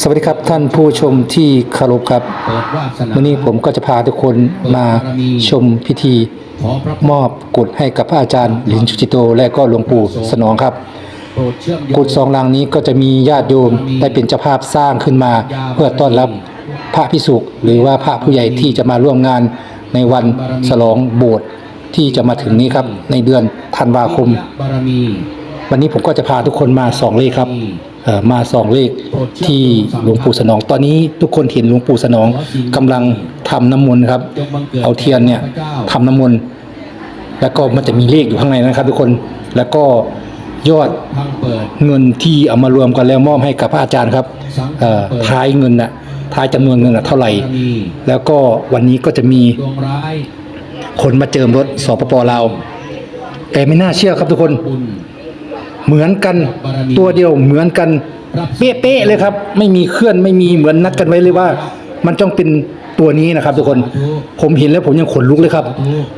สวัสดีครับท่านผู้ชมที่เคารพครับเปิดวาสนาวันนี้ผมก็จะพาทุกคนมาชมพิธีขอพระมอบกุฎให้กับพระอาจารย์หลินชุจิโต และก็หลวงปู่สนองครับโปรดเชื่อมโยงกุฎสองหลังนี้ก็จะมีญาติโยมได้เป็นเจ้าภาพสร้างขึ้นมา เพื่อต้อนรับพระพิสุหรือว่าพระผู้ใหญ่ที่จะมาร่วมงานในวันฉลองโบสถ์ที่จะมาถึงนี้ครับในเดือนธันวาคมบารมีวันนี้ผมก็จะพาทุกคนมาสองเลขครับเอ่อ มาสองเลขที่หลวงปู่สนอง ตอนนี้ทุกคนเห็นหลวงปู่สนองกำลังทำน้ำมนต์ครับจงบังเกิดเอาเทียนเนี่ยทำน้ำมนต์แล้วก็มันจะมีเลขอยู่ข้างในนะครับ ทุกคนแล้วก็ยอดทางเปิดเงินที่เอามารวมกันแล้วมอบให้กับพระอาจารย์ครับเอ่อท้ายเงินน่ะท้ายจำนวนเงินน่ะเท่าไหร่บารมีแล้วก็วันนี้ก็จะมีดวงร้ายคนมาเจิมรถสปปลาวแต่ไม่น่าเชื่อครับทุกคนบุญ เหมือนกันตัวเดียวเหมือนกันเป๊ะๆเลยครับ ไม่มีเคลื่อนไม่มีเหมือนนัดกันไว้เลยว่า มันต้องเป็นตัวนี้นะครับ ทุกคนผมเห็นแล้วผมยังขนลุกเลยครับ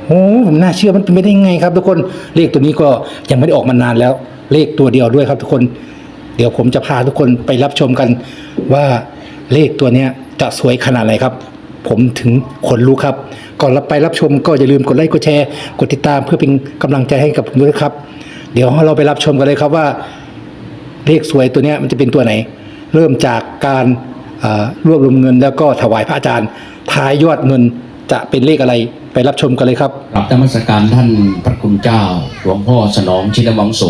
โอ้ผมน่าเชื่อมันเป็นไปได้ยังไงครับ ทุกคนเลขตัวนี้ก็ยังไม่ได้ออกมานานแล้ว เลขตัวเดียวด้วยครับ ทุกคน เดี๋ยวผมจะพาทุกคนไปรับชมกันว่าเลขตัวเนี้ยจะสวยขนาดไหนครับ ผมถึงขนลุกครับ ก่อนเราไปรับชมก็อย่าลืมกดไลค์กดแชร์กดติดตามเพื่อเป็นกำลังใจให้กับผมด้วยครับ เดี๋ยวเราไปรับชมกันเลยครับว่าเลขสวยตัวนี้มันจะเป็นตัวไหน เริ่มจากการรวบรวมเงินแล้วก็ถวายพระอาจารย์ท้ายยอดเงินจะเป็นเลขอะไรไปรับชมกันเลยครับราบธรรมสการท่านพระคุณเจ้า หลวงพ่อสนองชินวังโส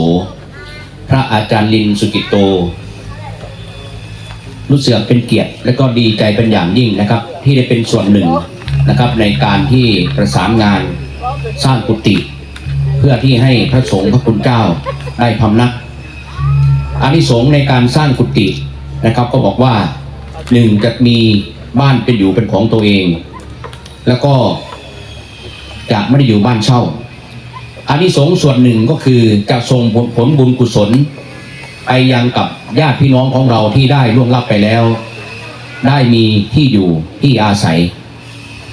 พระอาจารย์ลินสุกิตโต รู้สึกเป็นเกียรติและก็ดีใจเป็นอย่างยิ่งนะครับ ที่ได้เป็นส่วนหนึ่งนะครับในการที่ประสานงานสร้างกุฏิ เพื่อที่ให้พระสงฆ์พระคุณเจ้าได้พำนักอานิสงส์ในการสร้างกุฏินะครับ ก็บอกว่าหนึ่งจะมีบ้านเป็นอยู่เป็นของตัวเอง แล้วก็จะไม่ได้อยู่บ้านเช่าอานิสงส์ส่วนหนึ่งก็คือจะส่งผลผลบุญกุศลไปยังกับญาติพี่น้องของเราที่ได้ล่วงลับไปแล้ว ได้มีที่อยู่ที่อาศัย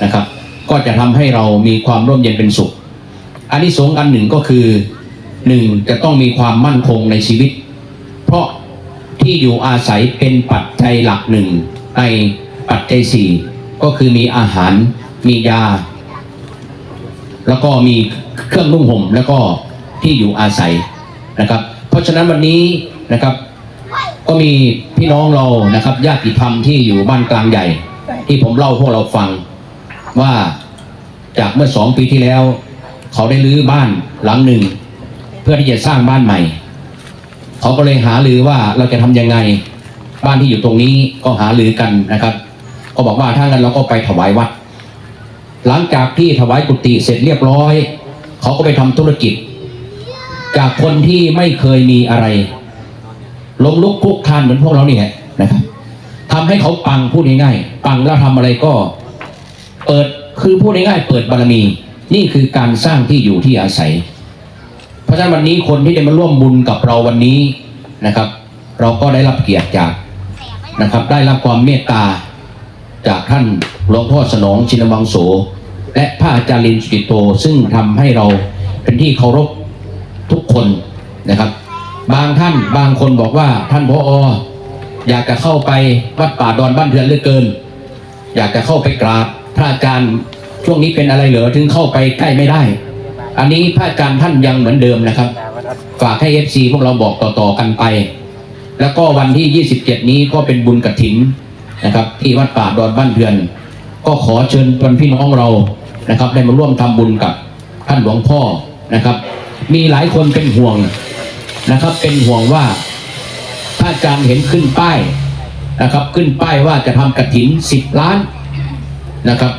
นะครับ ก็จะทำให้เรามีความร่มเย็นเป็นสุข อานิสงส์อันหนึ่งก็คือหนึ่งจะต้องมีความมั่นคงในชีวิต เพราะที่อยู่อาศัยเป็นปัจจัยหลักหนึ่งในปัจจัยสี่ก็คือมีอาหารมียา แล้วก็มีเครื่องนุ่งห่มแล้วก็ที่อยู่อาศัยนะครับ เพราะฉะนั้นวันนี้นะครับ ก็มีพี่น้องเรานะครับญาติธรรมที่อยู่บ้านกลางใหญ่ ที่ผมเล่าพวกเราฟังว่าจากเมื่อสองปีที่แล้ว เขาได้รื้อบ้านหลังหนึ่ง เพื่อที่จะสร้างบ้านใหม่ เขาก็เลยหาลือว่าเราจะทำยังไง บ้านที่อยู่ตรงนี้ก็หาลือกันนะครับ ก็บอกว่าถ้างั้นเราก็ไปถวายวัด หลังจากที่ถวายกุฏิเสร็จเรียบร้อย เขาก็ไปทำธุรกิจ จากคนที่ไม่เคยมีอะไรล้มลุกคุกคานเหมือนพวกเราเนี่ยนะครับทำให้เขาปังพูดง่ายๆปังแล้วทำอะไรก็ เปิดคือพูดง่ายๆเปิดบารมี นี่คือการสร้างที่อยู่ที่อาศัย เพราะฉะนั้นวันนี้คนที่ได้มาร่วมบุญกับเราวันนี้นะครับ เราก็ได้รับเกียรติจากนะครับ ได้รับความเมตตาจากท่านหลวงพ่อสนองชินวังโส และพระอาจารย์ลินสุจิโต ซึ่งทำให้เราเป็นที่เคารพทุกคนนะครับ บางท่านบางคนบอกว่าท่านพอออยากจะเข้าไปวัดป่าดอนบ้านเทือนเหลือเกิน อยากจะเข้าไปกราบพระอาจารย์ ช่วงนี้เป็นอะไรเหรอถึงเข้าไปใกล้ไม่ได้ อันนี้พระอาจารย์ท่านยังเหมือนเดิมนะครับ ฝากให้เอฟซีพวกเราบอกต่อๆกันไป แล้วก็วันที่ 27 นี้ก็เป็นบุญกระถินนะครับ ที่วัดป่าดอนบ้านเดือน ก็ขอเชิญชวนพี่น้องเรานะครับ ได้มาร่วมทำบุญกับท่านหลวงพ่อนะครับ มีหลายคนเป็นห่วงนะครับ เป็นห่วงว่าถ้าอาจารย์เห็นขึ้นป้ายนะครับ ขึ้นป้ายว่าจะทำกระถิน 10 ล้านนะครับ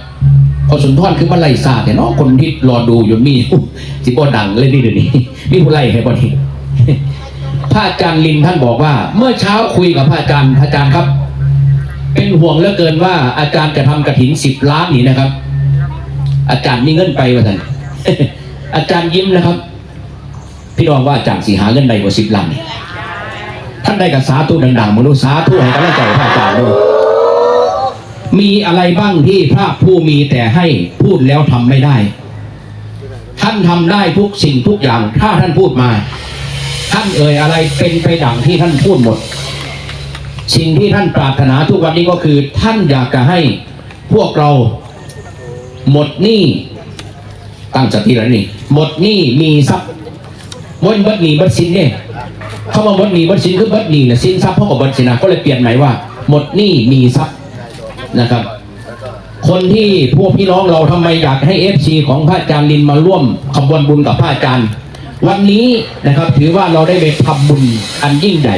พอสุนทรคือมันไล่ซาแต่เนาะคนที่รอดูอยู่มีสิบดังเลยนี่เดี๋ยวนี้มีผู้ไล่ให้บ่นี้พระอาจารย์ลินท่านบอกว่า เมื่อเช้าคุยกับพระอาจารย์พระอาจารย์ครับ เป็นห่วงเหลือเกินว่า อาจารย์จะทำกระถินสิบล้านนี่นะครับ อาจารย์มีเงินไปว่าท่านอาจารย์ยิ้มนะครับ พี่น้องว่าอาจารย์สีหาเงินใดกว่าสิบล้านท่านได้กับสาธุดังๆมาดูสาธุให้กำลังใจพระอาจารย์ด้วย มีอะไรบ้างที่พระผู้มีแต่ให้พูดแล้วทำไม่ได้ ท่านทำได้ทุกสิ่งทุกอย่าง ถ้าท่านพูดมา ท่านเอ่ยอะไรเป็นไปดังที่ท่านพูดหมด สิ่งที่ท่านปรารถนาทุกวันนี้ก็คือ ท่านอยากจะให้พวกเราหมดหนี้ตั้งสติแล้วนี่หมดหนี้มีทรัพย์มดบัดหนี้บัดสินเนี่ยเข้ามาหมดหนี้บัดสินคือบัดหนี้นะสินทรัพย์เท่ากับบัดสินนะก็เลยเปลี่ยนใหม่ว่า หมดหนี้มีทรัพย์ นะครับ คนที่พวกพี่น้องเราทำไมอยากให้เอฟซีของพระอาจารย์ลินมาร่วมขบวนบุญกับพระอาจารย์ วันนี้นะครับถือว่าเราได้ไปทำบุญอันยิ่งใหญ่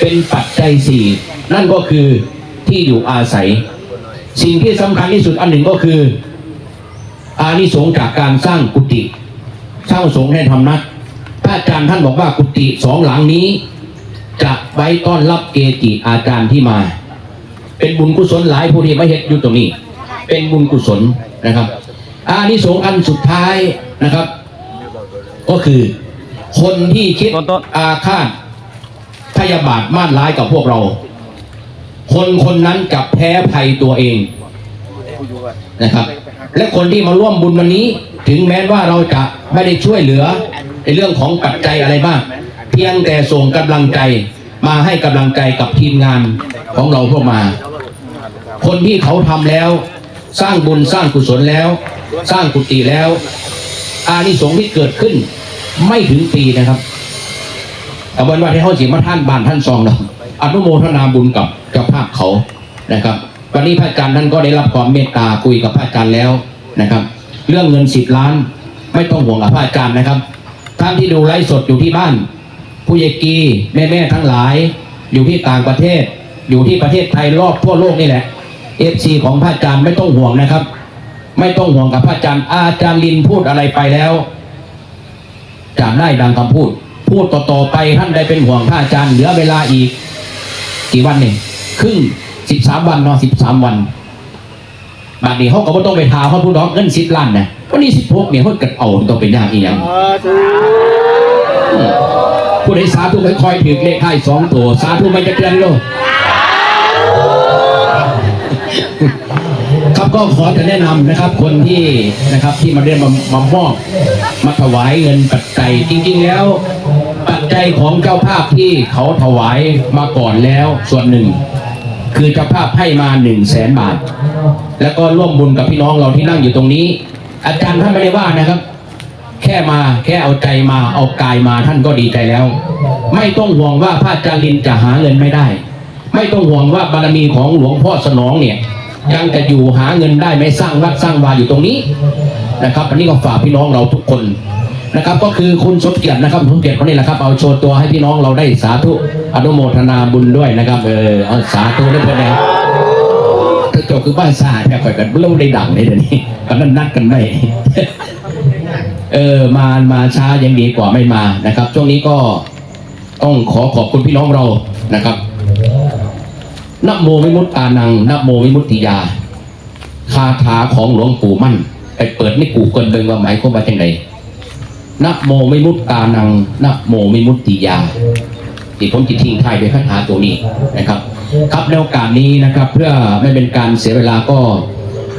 เป็นปัจจัยสี่นั่นก็คือที่อยู่อาศัย สิ่งที่สำคัญที่สุดอันหนึ่งก็คือ อานิสงส์จากการสร้างกุฏิสร้างสงฆ์ให้ทำนักพระอาจารย์ท่านบอกว่ากุฏิสองหลังนี้ จะไว้ต้อนรับเกจิอาจารย์ที่มา เป็นบุญกุศลหลายผู้ที่มาเห็นอยู่ตรงนี้ เป็นบุญกุศลนะครับอานิสงส์อันสุดท้ายนะครับ ก็คือคนที่คิดต้นอาฆาตพยาบาทมาดร้ายกับพวกเรา คนคนนั้นกับแพ้ภัยตัวเองนะครับ และคนที่มาร่วมบุญวันนี้ ถึงแม้ว่าเราจะไม่ได้ช่วยเหลือในเรื่องของปัจจัยอะไรบ้างเพียงแต่ส่งกำลังใจมาให้กำลังใจกับทีมงานของเราพวกมา คนที่เขาทำแล้ว สร้างบุญสร้างกุศลแล้ว สร้างกุฏิแล้ว อานิสงส์ที่เกิดขึ้น ไม่ถึงปีนะครับแต่วันว่าที่เขาจีมาท่านบานท่านซองเราอนุโมทนาบุญกับเจ้าภาพเขานะครับ วันนี้พระอาจารย์ท่านก็ได้รับความเมตตาคุยกับพระอาจารย์แล้วนะครับ เรื่องเงินสิบล้านไม่ต้องห่วงกับพระอาจารย์นะครับท่านที่ดูไลฟ์สดอยู่ที่บ้าน ผู้ใหญ่กีแม่แม่ทั้งหลาย อยู่ที่ต่างประเทศ อยู่ที่ประเทศไทยรอบทั่วโลกนี่แหละ เอฟซีของพระอาจารย์ไม่ต้องห่วงนะครับ ไม่ต้องห่วงกับพระอาจารย์ อาจารย์ลินพูดอะไรไปแล้วจะได้ดังคำพูด พูดต่อๆไปท่านได้เป็นห่วงพระอาจารย์เหลือเวลาอีก กี่วันเนี่ยครึ่งสิบสามวันเนาะสิบสามวันบัดนี้เขาก็บ่ต้องไปทาเขาพูดดอกเงินสิบล้านนะวันนี้สิบหกเนี่ยเขาเกิดเอาต้องเป็นยากอีกอย่างผู้ใดสาธุค่อยๆถือเลขท้ายสองตัวสาธุมันจะเตือนโลก ครับก็ขอจะแนะนำนะครับคนที่นะครับที่มาเรียนมามามอบมาถวายเงินปัจจัยจริง ๆ แล้ว ปัจจัยของเจ้าภาพที่เขาถวายมาก่อนแล้วส่วนหนึ่ง คือเจ้าภาพให้มาหนึ่งแสนบาท แล้วก็ร่วมบุญกับพี่น้องเราที่นั่งอยู่ตรงนี้ อาจารย์ท่านไม่ได้ว่านะครับ แค่มาแค่เอาใจมาเอากายมาท่านก็ดีใจแล้ว ไม่ต้องห่วงว่าพระจารินจะหาเงินไม่ได้ ไม่ต้องห่วงว่าบารมีของหลวงพ่อสนองเนี่ย ยังจะอยู่หาเงินได้ไหมสร้างวัดสร้างวาอยู่ตรงนี้นะครับ อันนี้ก็ฝากพี่น้องเราทุกคนนะครับ ก็คือคุณสมเกียรตินะครับสมเกียรติคนนี้แหละครับเอาโชว์ตัวให้พี่น้องเราได้สาธุอนุโมทนาบุญด้วยนะครับ เออเอาสาธุด้วยเพื่อนนะถ้าจบคือบ้านสาแค่ข่อยกันเริ่มได้ดังเลยเดี๋ยวนี้กันนั่นนัดกันได้เออมามาช้ายังดีกว่าไม่มานะครับ ช่วงนี้ก็ต้องขอขอบคุณพี่น้องเรานะครับ นโมวิมุตตานังนโมวิมุตติยา คาถาของหลวงปู่มั่น ไปเปิดในกูเกิลเบิงว่าหมายความว่าจังไดนโมวิมุตตานังนโมวิมุตติยาที่ผมจะทิ้งท้ายด้วยคาถาตัวนี้นะครับ ครับในโอกาสนี้นะครับเพื่อไม่เป็นการเสียเวลาก็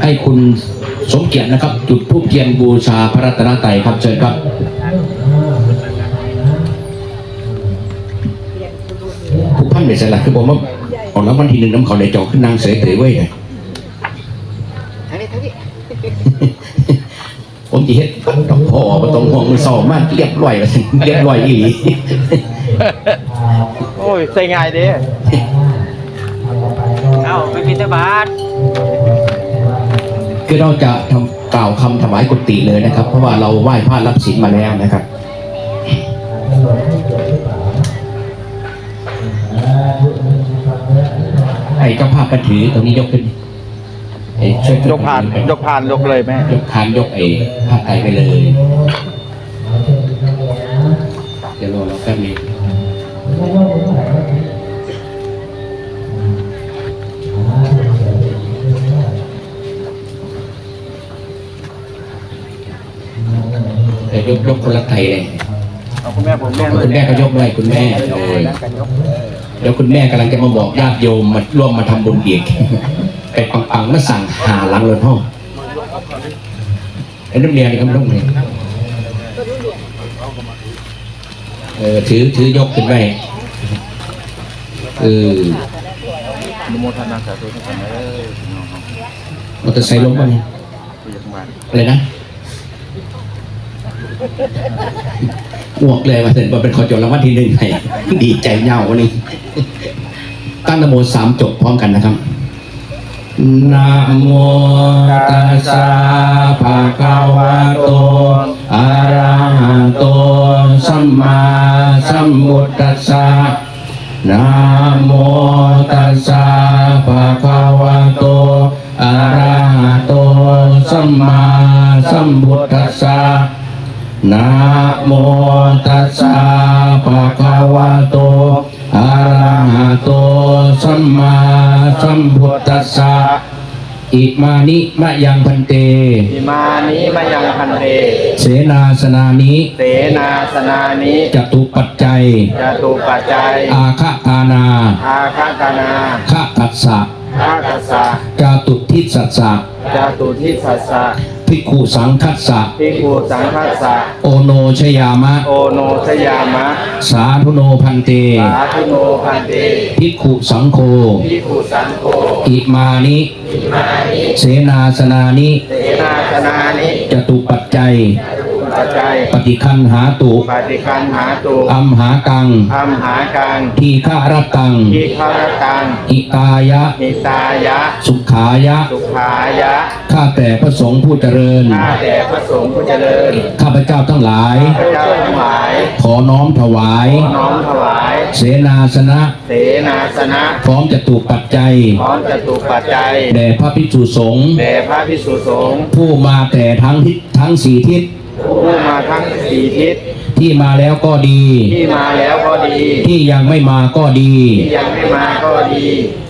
ให้คุณสมเกียรตินะครับ จุดธูปเทียนบูชาพระรัตนตรัยครับเชิญครับผู้พันเดชลักคือบอกว่า ออกแล้ววันที่หนึ่งน้ำเขาได้จองขึ้นนางเสยเตยไว้เลยทางนี้ทางนี้ผมจะเฮ็ดปัดดอกพ่อออกมาตรงห้องมือสองมากเรียบร้อยแล้วสิเรียบร้อยอีหลีโอ้ยใส่ง่ายเด้เอ้าไปบินทบาทคือเราจะทำกล่าวคำถวายกุฏิเลยนะครับ เพราะว่าเราไหว้พระรับศีลมาแล้วนะครับ ไอ้เจ้าภาพกระถือตรงนี้ยกขึ้นไอ้ช่วยยกผ่าน ยกผ่านยกเลยแม่ ยกคานยกไอ้ผ้าไตรไปเลย เดี๋ยวรอเราแป๊บนึงเดี๋ยวยกยกคนละไตรเลย เอาคุณแม่ผมแม่คุณแม่ก็ยกด้วยคุณแม่เออ เดี๋ยวคุณแม่กำลังจะมาบอกญาติโยมมาร่วมมาทำบุญเอีกไปปังๆมาสั่งหาหลังเลยห้องไอ้น้ำเรียนนี่ครับน้ำเรียนเออถือถือยกขึ้นไปเออนุโมทนาสาธุทุกคนเลยพี่น้องครับมอเตอร์ไซค์ล้มบ้างอะไรนะ อ้วกเลยมาเสร็จมาเป็นขอจดรางวัลที่หนึ่งให้ดีใจเง่าวันนี้ ตั้งนโมสามจบพร้อมกันนะครับนะโมตัสสะภะคะวะโตอะระหะโตสัมมาสัมพุทธัสสะนะโมตัสสะภะคะวะโตอะระหะโตสัมมาสัมพุทธัสสะ นะโมตัสสะภะคะวะโตอะระหะโตสัมมาสัมพุทธัสสะอิมานิมะยังพันเต อิมานิมายังพันเต เสนาสนานิเสนาสนานิจตุปัจจัยจตุปัจจัย อาคตานา อาคาตนาฆตัสสะ อาคัสสะจาตุทิสัสสะจตุทิสัสสะภิกขุสังคัสสะภิกขุสังฆัสสะโอโนชยามะ โอโนชยามะ สาธุโนพันเต สาธุโนพันเตภิกขุสังโฆภิกขุสังโฆอิมานิเสนาสนานิ เสนาสนานิจตุปัจจัย ปัจจัย ปฏิคันหาตุปฏิคันหาตุอัมหากังอัมหากังทีฆารตังทิฆารตังอิตายะนิตายะ สุขายะ สุขายะ ข้าแต่พระสงฆ์ผู้เจริญ ข้าแต่พระสงฆ์ผู้เจริญ ข้าพเจ้าทั้งหลายพระเจ้าทั้งหลาย ขอน้อมถวายน้อมถวาย เสนาสนะ เสนาสนะ พร้อมจตุปัจจัย พร้อมจตุปัจจัย แด่พระภิกษุสงฆ์ แด่พระพิสุสงฆ์ ผู้มาแต่ทั้งทิศทั้งสี่ทิศผู้มา ทั้งสี่ทิศที่มาแล้วก็ดี ที่มาแล้วก็ดี ที่ยังไม่มาก็ดี ที่ยังไม่มาก็ดี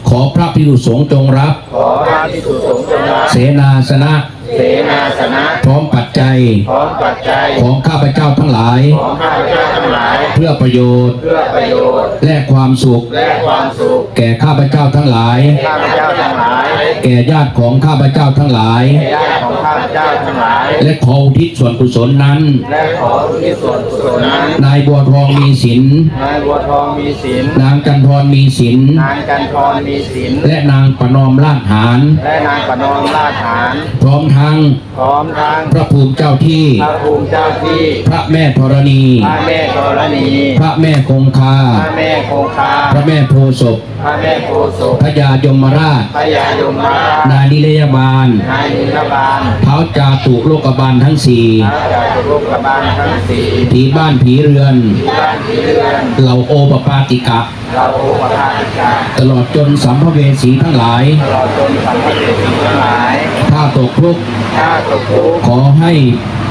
ขอพระภิกษุสงฆ์จงรับ ขอพระพิสุสงฆ์จงรับ เสนาสนะ เสนาสนะ พร้อมปัจจัย พร้อมปัจจัย ของข้าพเจ้าทั้งหลาย ของข้าพเจ้าทั้งหลาย เพื่อประโยชน์ เพื่อประโยชน์ และความสุข และความสุข แก่ข้าพเจ้าทั้งหลาย ข้าพเจ้าทั้งหลาย แก่ญาติของข้าพเจ้าทั้งหลายญาติของข้าพเจ้าทั้งหลาย และขออุทิศส่วนกุศลนั้น และขออุที่ส่วนกุศลนั้น นายบัวทองมีศีลนายบัวทองมีศีลนางจันทรมีศีลนางกันทรมีศีลและนางประนอมลาดหารและนางปนอมราชฐานพร้อมทั้งพร้อมทั้งพระภูมิเจ้าที่ พระภูมิเจ้าที่ พระแม่ธรณี พระแม่ธรณี พระแม่คงคา พระแม่คงคา พระแม่โพธิ์ศพพระแม่โพธิ์ศพพระยายมราชพระยายมราช นานิเลยบาลนายนิรบาลเท้าจาตุโลกบาลทั้งสี่พระจากตุกบาลทั้งสี่ผีบ้านผีเรือนบ้านผีเรือนเหล่าโอปปาติกะเราโอปภาติกาตลอดจนสัมภเวสีทั้งหลายตลอดจนสัมภเวสีทั้งหลาย ถ้าตกทุกข์ถ้าตกทุกข์ขอให้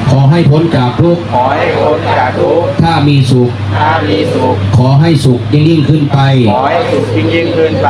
ขอให้พ้นจากทุกข์ ขอให้พ้นจากทุกข์ ถ้ามีสุข ถ้ามีสุข ขอให้สุขยิ่งยิ่งขึ้นไป ขอให้สุขยิ่งยิ่งขึ้นไป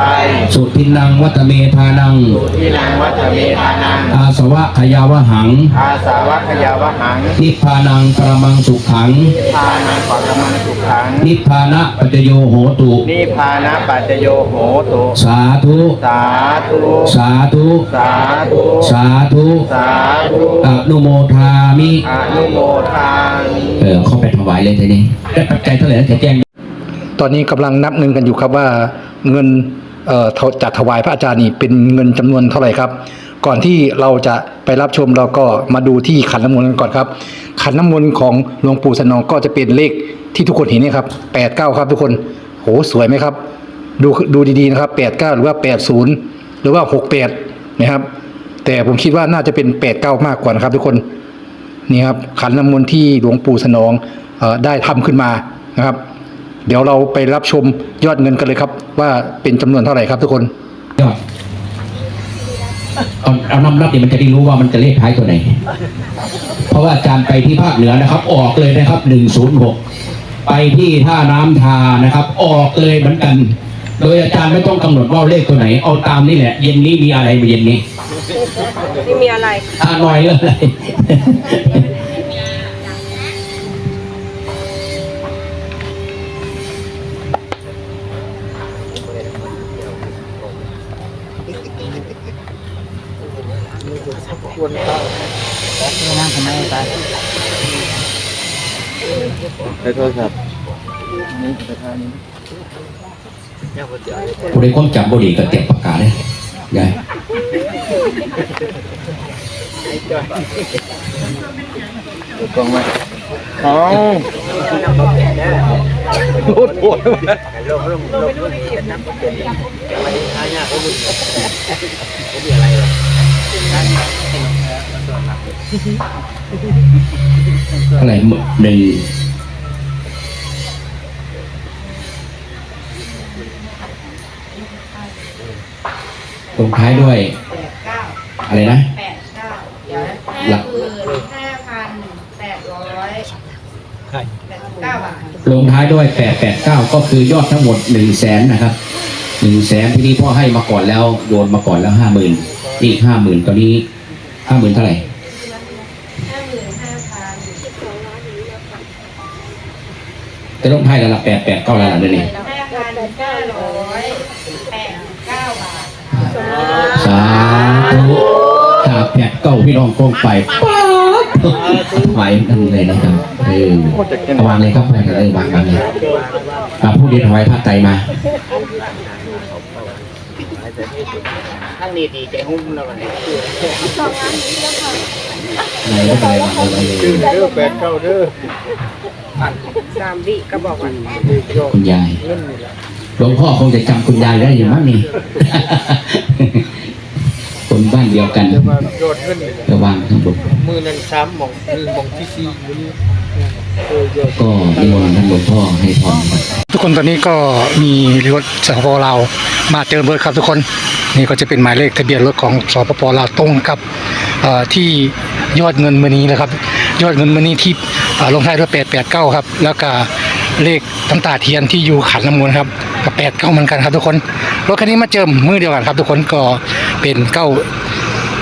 สุทินังวัตเมธานัง สุที่นางวัฒเมธานัง อาสวะขยาวหัง อาสาวะขยาวหัง นิพพานังปรมังสุขขังพานังปัตมังสุขัง นิพพานะปัจจโยโหตุ นิพพานะปัจจโยโหตุ สาธุ สาธุ สาธุ สาธุ สาธุ สาธุ อนุโมทามิอนุโมทามิเออเข้าไปถวายเลยทีนี้ได้ปัจจัยเท่าไหร่นะจะแจ้งตอนนี้กำลังนับเงินกันอยู่ครับว่าเงินเอ่อถจัดถวายพระอาจารย์นี่เป็นเงินจำนวนเท่าไหร่ครับ ก่อนที่เราจะไปรับชมเราก็มาดูที่ขันน้ำมนต์กันก่อนครับ ขันน้ำมนต์ของหลวงปู่สนองก็จะเป็นเลขที่ทุกคนเห็นนี่ครับแปดเก้าครับทุกคนโหสวยไหมครับ ดูดูดีๆนะครับแปดเก้าหรือว่าแปดศูนย์หรือว่าหกแปดนะครับ แต่ผมคิดว่าน่าจะเป็นแปดเก้ามากกว่านะครับทุกคน นี่ครับขันน้ำมนต์ที่หลวงปู่สนองอได้ทำขึ้นมานะครับ เดี๋ยวเราไปรับชมยอดเงินกันเลยครับ ว่าเป็นจำนวนเท่าไหร่ครับทุกคนยอดเอาเอาน้ำรับเนี่ยมันจะได้รู้ว่ามันจะเลขท้ายตัวไหน เพราะว่าอาจารย์ไปที่ภาคเหนือนะครับ ออกเลยนะครับหนึ่งศูนย์หกไปที่ท่าน้ำทานะครับ ออกเลยเหมือนกัน โดยอาจารย์ไม่ต้องกำหนดว่าเลขตัวไหน เอาตามนี่แหละ เย็นนี้มีอะไรมาเย็นนี้ ไม่มีอะไรอาหน่อยเลยในโทรศัพท์นี่ไปทางนี้ผู้ใดความจำบ่ดีก็เตรียมปากกาเลย ยายกองมาเอาโค ตรโหดลงลงลงลงนี่เป็นน้ำเป็นวันนี้หายากเขาบุญเขามีอะไรหรอเท่าไหร่หนึ่งลงท้ายด้วยอะไรนะ แปดเก้าเดี๋ยวหลัห้าก หมื่นห้าพันแปดร้อยแปดสิบเก้าบาทลงท้ายด้วยแปดแปดเก้าก็คือยอดทั้งหมดหนึ่งแสนนะครับหนึ่งแสนที่นี่พ่อให้มาก่อนแล้วโยนมาก่อนแล้วห้าหมื่นอีกห้าหมื่นตอนนี้ห้าหมื่นเท่าไหร่ ห้าหมื่นห้าพันจะลงท้ายแล้วละแปดแปดเก้าแล้วล่ะเดี๋ยวนี้ห้าพันเก้าร้อยแปดสิบเก้าบาท สาธุถ้าแปดเก้าพี่น้องคงไปป๊าดไหวนั่นเลยนะครับเออเอาวางเลยครับวางเลยวางวางเลยครับผู้เรียนถวายผ้าไตรมาทั้งนี้ดีใจหุ้มแล้ววันนี้ไหนก็ไปวางเลยชื่อเด้อแปดเก้าเด้อสามวิก็บอกว่าคุณยายเงินนี่แหละหลวงพ่อคงจะจำคุณยายได้อยู่มั้งนี่ค นบ้านเดียวกันจะมาโยนเงินนี่แหละระวังข้างบนมือนั้นซ้ำหมองมือหมองที่สี่มือนี้เออโยนก็นิมนต์ท่านหลวงพ่อให้พรครับทุกคนตอนนี้ก็มีรถสปปลาวมาเติมรถครับทุกคนนี่ก็จะเป็นหมายเลขทะเบียนรถของสปปลาวตรงกับเอ่อที่ยอดเงินมือนี้นะครับ ยอดเงินมือนี้ที่เอ่อลงท้ายด้วย889ครับ แล้วก็เลขน้ำตาเทียนที่อยู่ขันน้ำมนต์ครับกับ89เหมือนกันครับทุกคนรถคันนี้มาเจิมมือเดียวกันครับ ทุกคนก็ เป็น9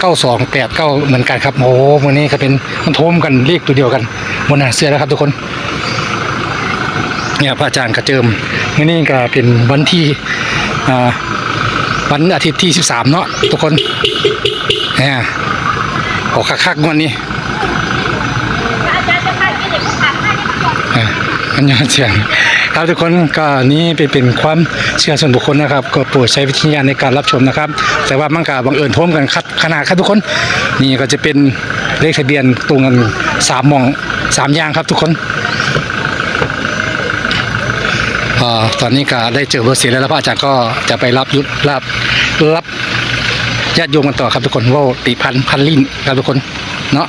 9289เหมือนกันครับ โอ้โหมือนี้ก็เป็นมันโทมกันเลขตัวเดียวกันบนหน้าเสื้อแล้วครับทุกคน เนี่ยพระอาจารย์กระเจิมมื้อนี้ก็เป็นวันที่อ่าวันอาทิตย์ที่ 13 เนาะทุกคนเนี่ยออกคักๆงวันนี้อ่าอันยอนเสียง ครับทุกคนก็นี้เป็นเป็นความเชื่อส่วนบุคคลนะครับ ก็โปรดใช้วิจารณญาณในการรับชมนะครับ แต่ว่ามันก็บังเอิญพร้อมกันคัดขนาดครับทุกคนนี่ก็จะเป็นเลขทะเบียนตรงกันสามมองสามอย่างครับทุกคนอ่อตอนนี้ก็ได้เจอเบอร์เสียแล้วแล้วพระอาจารย์ก็จะไปรับยุทธรับรับญาติโยมกันต่อครับทุกคนว่าติพันพันลิ้นครับทุกคนเนาะ